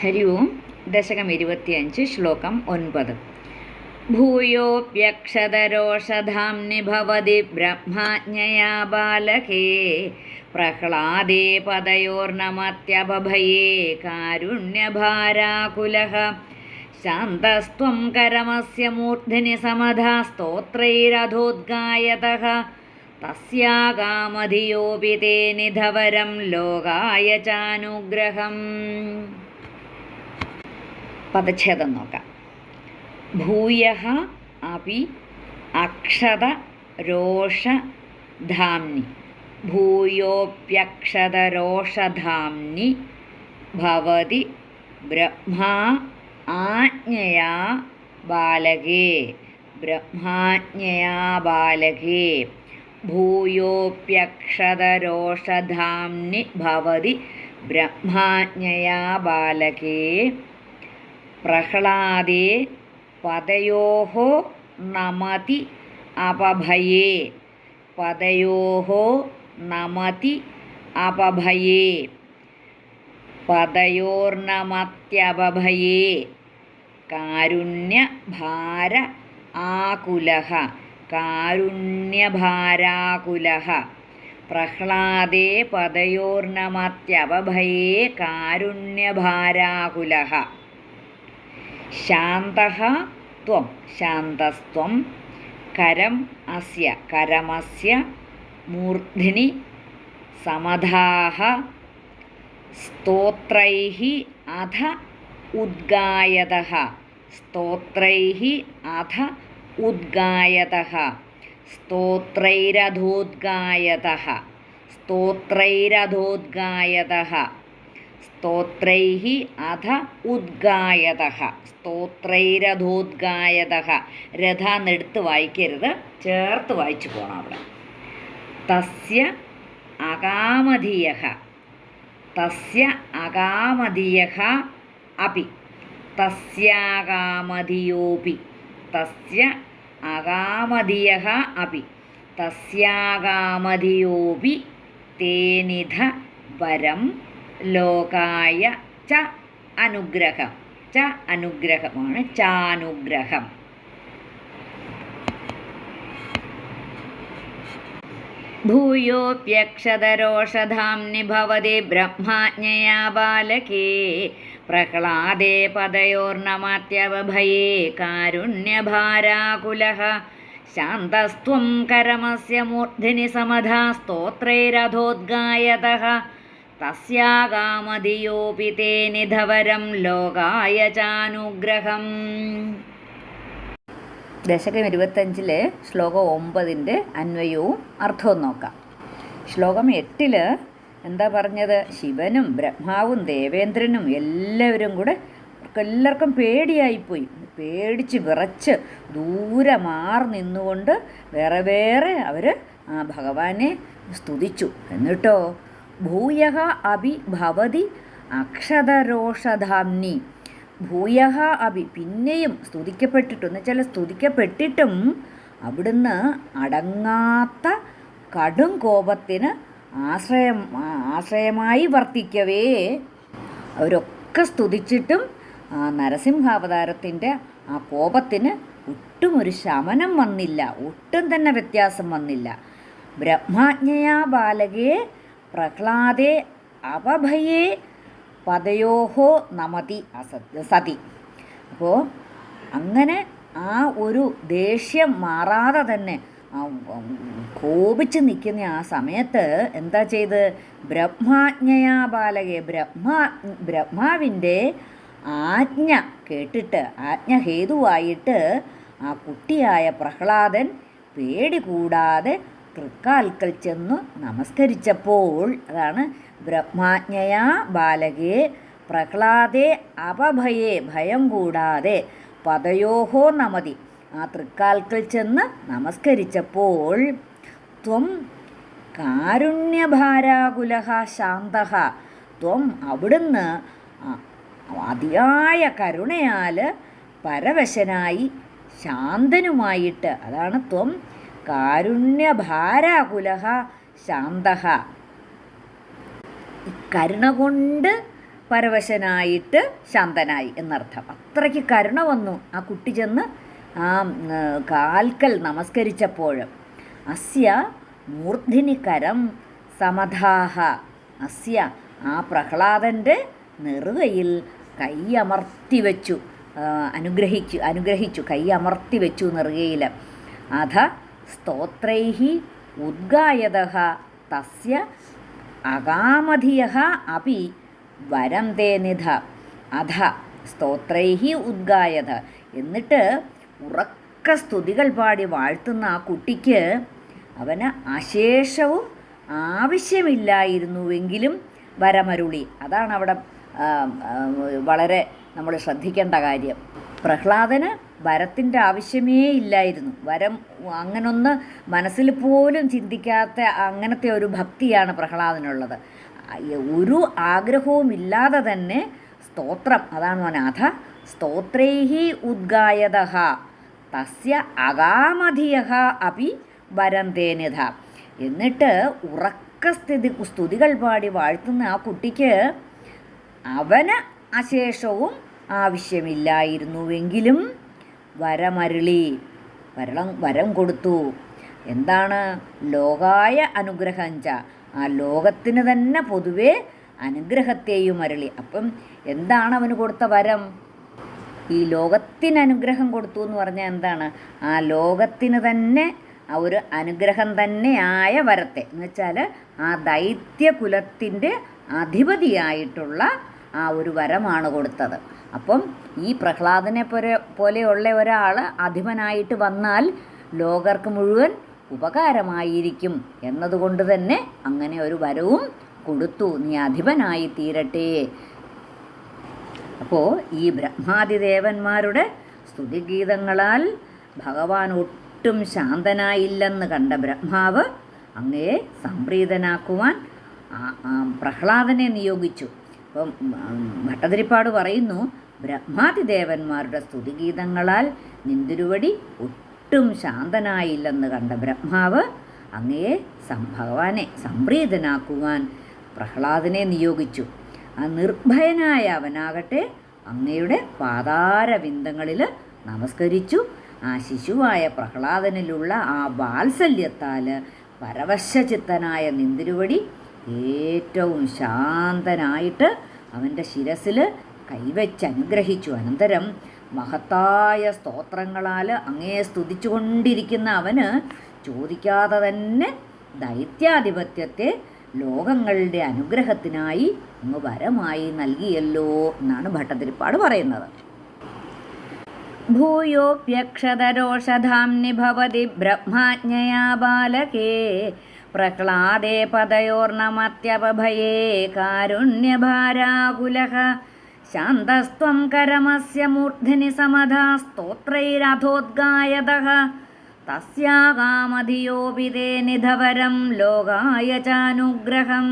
ഹരി ഓം ദശകം ഇരുപത്തിയഞ്ച് ശ്ലോകം ഒൻപത്. ഭൂയോപ്യക്ഷതരോഷധാംനി ഭവതി ബ്രഹ്മാജ്ഞയാ ബാലകേ പ്രഹ്ലാദേ പദയോർണമത്യഭയേ കാരുണ്യഭാരാകുലഃ ശാന്തസ്ത്വം കരമസ്യ മൂർധ്നി സമധാ സ്തോത്രൈരഥോദ്ഗായതഃ തസ്യാകാമധിയോപി തേ നിധവരം ലോകായ ചാനുഗ്രഹം. പദച്ഛേദം നോക്കാം. ഭൂയ അപി അക്ഷത രോഷധാംനി ഭൂയോപ്യക്ഷതരോഷധാംനി ഭവതി ബ്രഹ്മാ ആജ്ഞയാ ബാലകേ. ബ്രഹ്മാജ്ഞയാ ബാലകേ. ഭൂയോപ്യക്ഷതരോഷധാംനി ഭവതി ബ്രഹ്മാജ്ഞയാ ബാലകേ. പ്രഹ്ലാദേ പദയോः നമതി അപഭയേ പദയോः നമതി അപഭയേ പദയോർനമത്യപഭയേ കാരുണ്യഭാര ആകുലഃ കാരുണ്യഭാരാകുലഃ പ്രഹ്ലാദേ പദയോർനമത്യപഭയേ കാരുണ്യഭാരാകുലഃ ശാന്തഃ ത്വം ശാന്തസ്ത്വം കരം അസ്യ കരമസ്യ മൂർധ്നി സമധാः സ്തോത്രൈः അധ ഉദ്ഗായതः സ്തോത്രൈः അധ ഉദ്ഗായതः സ്തോത്രൈരധോദ്ഗായതः സ്തോത്രൈരധോദ്ഗായതः സ്തോത്രൈः അധ ഉദ്ഗായത. സ്തോത്രൈരഥോദ്ഗായത രഥ എന്നെടുത്ത് വായിക്കരുത്. ചേർത്ത് വായിച്ചു പോകണം അവിടെ. തസ്യ അകാമധീയ. തസ്യ അകാമധീയ അപി. തസ്യാകാമധിയോപി. തസ്യ അകാമധീയ അപി. തസ്യാകാമധിയോപി തേനിധ വരം ലോകായ ച അനുഗ്രഹം. ച അനുഗ്രഹമാണ് ചാനുഗ്രഹം. ഭൂയോപ്യക്ഷതരോഷധാംനി ഭവതി ബ്രഹ്മാജ്ഞയാ ബാലകേ. പ്രഹ്ലാദേ പദയോർണമത്യവഭയേ കാരുണ്യഭാരാകുലഃ ശാന്തസ്ത്വം കരമസ്യ മൂർധിനി സമധാ സ്തോത്രൈരഥോദ്ഗായതഃ തസ്യാകാമധിയോപി തേ നിധവരം ലോകായ ചാനുഗ്രഹം. ദശകം ഇരുപത്തഞ്ചിലെ ശ്ലോകം ഒമ്പതിന്റെ അന്വയവും അർത്ഥവും നോക്കാം. ശ്ലോകം എട്ടിൽ എന്താ പറഞ്ഞത്? ശിവനും ബ്രഹ്മാവും ദേവേന്ദ്രനും എല്ലാവരും കൂടെ എല്ലാവർക്കും പേടിയായിപ്പോയി. പേടിച്ച് വിറച്ച് ദൂരെ മാറി നിന്നുകൊണ്ട് വേറെ വേറെ അവർ ആ ഭഗവാനെ സ്തുതിച്ചു. എന്നിട്ടോ ഭൂയ അഭി ഭവതി അക്ഷതരോഷധാംനി ഭൂയ അഭി പിന്നെയും സ്തുതിക്കപ്പെട്ടിട്ടും എന്ന് വെച്ചാൽ സ്തുതിക്കപ്പെട്ടിട്ടും അവിടുന്ന് അടങ്ങാത്ത കടും കോപത്തിന് ആശ്രയം ആശ്രയമായി വർത്തിക്കവേ. അവരൊക്കെ സ്തുതിച്ചിട്ടും ആ നരസിംഹാവതാരത്തിന്റെ ആ കോപത്തിന് ഒട്ടും ഒരു ശമനം വന്നില്ല ഒട്ടും തന്നെ വ്യത്യാസം വന്നില്ല. ബ്രഹ്മാജ്ഞയാ ബാലകേ പ്രഹ്ലാദേ അപഭയേ പദയോഹോ നമതി സതി. അപ്പോൾ അങ്ങനെ ആ ഒരു ദേഷ്യം മാറാതെ തന്നെ കോപിച്ച് നിൽക്കുന്ന ആ സമയത്ത് എന്താ ചെയ്ത്? ബ്രഹ്മാജ്ഞയാ ബാലകെ ബ്രഹ്മാ ബ്രഹ്മാവിന്റെ ആജ്ഞ കേട്ടിട്ട് ആജ്ഞ ഹേതുവായിട്ട് ആ കുട്ടിയായ പ്രഹ്ലാദൻ പേടി കൂടാതെ തൃക്കാൽക്കൽ ചെന്നു നമസ്കരിച്ചപ്പോൾ അതാണ് ബ്രഹ്മാജ്ഞയാ ബാലകെ പ്രഹ്ലാദേ അപഭയേ ഭയം കൂടാതെ പദയോഹോ നമതി. ആ തൃക്കാൽക്കൽ ചെന്ന് നമസ്കരിച്ചപ്പോൾ ത്വം കാരുണ്യഭാരാകുലഹ ശാന്ത ത്വം അവിടുന്ന് അതിയായ കരുണയാൽ പരവശനായി ശാന്തനുമായിട്ട് അതാണ് ത്വം കാരുണ്യഭാരാകുലഹ ശാന്ത കരുണ കൊണ്ട് പരവശനായിട്ട് ശാന്തനായി എന്നർത്ഥം. അത്രയ്ക്ക് കരുണ വന്നു. ആ കുട്ടി ചെന്ന് ആ കാൽക്കൽ നമസ്കരിച്ചപ്പോൾ അസ്യ മൂർധിനി കരം സമധാഹ. അസ്യ ആ പ്രഹ്ലാദന്റെ നെറുകയിൽ കൈയമർത്തി വെച്ചു. അനുഗ്രഹിച്ചു അനുഗ്രഹിച്ചു കൈ അമർത്തി വെച്ചു നെറുകയിൽ. അധ സ്തോത്രൈ ഉദ്ഗായത തസ്യ അകാമധിയ അപ്പി വരം തേ നിധ. അധ സ്തോത്രൈ ഉദ്ഗായത. എന്നിട്ട് ഉറക്ക സ്തുതികൾ പാടി വാഴ്ത്തുന്ന ആ കുട്ടിക്ക് അവന് അശേഷവും ആവശ്യമില്ലായിരുന്നുവെങ്കിലും വരമരുളി. അതാണ് അവിടെ വളരെ നമ്മൾ ശ്രദ്ധിക്കേണ്ട കാര്യം. പ്രഹ്ലാദന് വരത്തിന്റെ ആവശ്യമേ ഇല്ലായിരുന്നു വരം അങ്ങനൊന്ന് മനസ്സിൽ പോലും ചിന്തിക്കാത്ത അങ്ങനത്തെ ഒരു ഭക്തിയാണ് പ്രഹ്ലാദനുള്ളത്. ഒരു ആഗ്രഹവും ഇല്ലാതെ തന്നെ സ്തോത്രം അതാണ് അനാഥ സ്തോത്രൈഹി ഉദ്ഗായത തസ്യ അകാമധിയ അപി വരം തേനിധ എന്നിട്ട് ഉറക്ക സ്ഥിതി സ്തുതികൾ പാടി വാഴ്ത്തുന്ന ആ കുട്ടിക്ക് അവന് അശേഷവും ആവശ്യമില്ലായിരുന്നുവെങ്കിലും വരമരുളി. വരളം വരം കൊടുത്തു. എന്താണ്? ലോകായ അനുഗ്രഹഞ്ച ആ ലോകത്തിന് തന്നെ പൊതുവേ അനുഗ്രഹത്തെയും അരളി. അപ്പം എന്താണ് അവന് കൊടുത്ത വരം? ഈ ലോകത്തിന് അനുഗ്രഹം കൊടുത്തു എന്ന് പറഞ്ഞാൽ എന്താണ്? ആ ലോകത്തിന് തന്നെ ആ ഒരു അനുഗ്രഹം തന്നെയായ വരത്തെ. എന്ന് വെച്ചാൽ ആ ദൈത്യകുലത്തിന്റെ അധിപതിയായിട്ടുള്ള ആ ഒരു വരമാണ് കൊടുത്തത്. അപ്പം ഈ പ്രഹ്ലാദനെ പോലെ പോലെയുള്ള ഒരാൾ അധിപനായിട്ട് വന്നാൽ ലോകർക്ക് മുഴുവൻ ഉപകാരമായിരിക്കും എന്നതുകൊണ്ട് തന്നെ അങ്ങനെ ഒരു വരവും കൊടുത്തു. നീ അധിപനായി തീരട്ടെ. അപ്പോൾ ഈ ബ്രഹ്മാതിദേവന്മാരുടെ സ്തുതിഗീതങ്ങളാൽ ഭഗവാൻ ഒട്ടും ശാന്തനായില്ലെന്ന് കണ്ട ബ്രഹ്മാവ് അങ്ങയെ സംപ്രീതനാക്കുവാൻ പ്രഹ്ലാദനെ നിയോഗിച്ചു. അപ്പം ഉം, ഭട്ടതിരിപ്പാട് പറയുന്നു ബ്രഹ്മാതിദേവന്മാരുടെ സ്തുതിഗീതങ്ങളാൽ നിന്തിരുവടി ഒട്ടും ശാന്തനായില്ലെന്ന് കണ്ട ബ്രഹ്മാവ് അങ്ങയെ ഭഗവാനെ സംപ്രീതനാക്കുവാൻ പ്രഹ്ലാദനെ നിയോഗിച്ചു. ആ നിർഭയനായ അവനാകട്ടെ അങ്ങയുടെ പാതാരവിന്ദങ്ങളിൽ നമസ്കരിച്ചു. ആ ശിശുവായ പ്രഹ്ലാദനിലുള്ള ആ വാത്സല്യത്താൽ പരവശചിത്തനായ നിന്തിരുവടി ഏറ്റവും ശാന്തനായിട്ട് അവന്റെ ശിരസിൽ കൈവച്ച് അനുഗ്രഹിച്ചു. അനന്തരം മഹത്തായ സ്തോത്രങ്ങളാൽ അങ്ങയെ സ്തുതിച്ചുകൊണ്ടിരിക്കുന്ന അവന് ചോദിക്കാതെ തന്നെ ദൈത്യാധിപത്യത്തെ ലോകങ്ങളുടെ അനുഗ്രഹത്തിനായി അങ്ങ് വരമായി നൽകിയല്ലോ എന്നാണ് ഭട്ടതിരിപ്പാട് പറയുന്നത്. ഭൂയോപ്യക്ഷതരോഷധാംനി ഭവതി ബ്രഹ്മാജ്ഞയാ ബാലകേ പ്രഹ്ലാദേ പദയോർണമത്യപഭയേ കാരുണ്യഭാരാകുലഃ. ശാന്തസ്ത്വം കരമസ്യ മൂർധനി സമധാ സ്തോത്രൈരഥോദ്ഗായത. തസ്യാകാമധിയോപി നിധവരം ലോകായ ചാനുഗ്രഹം.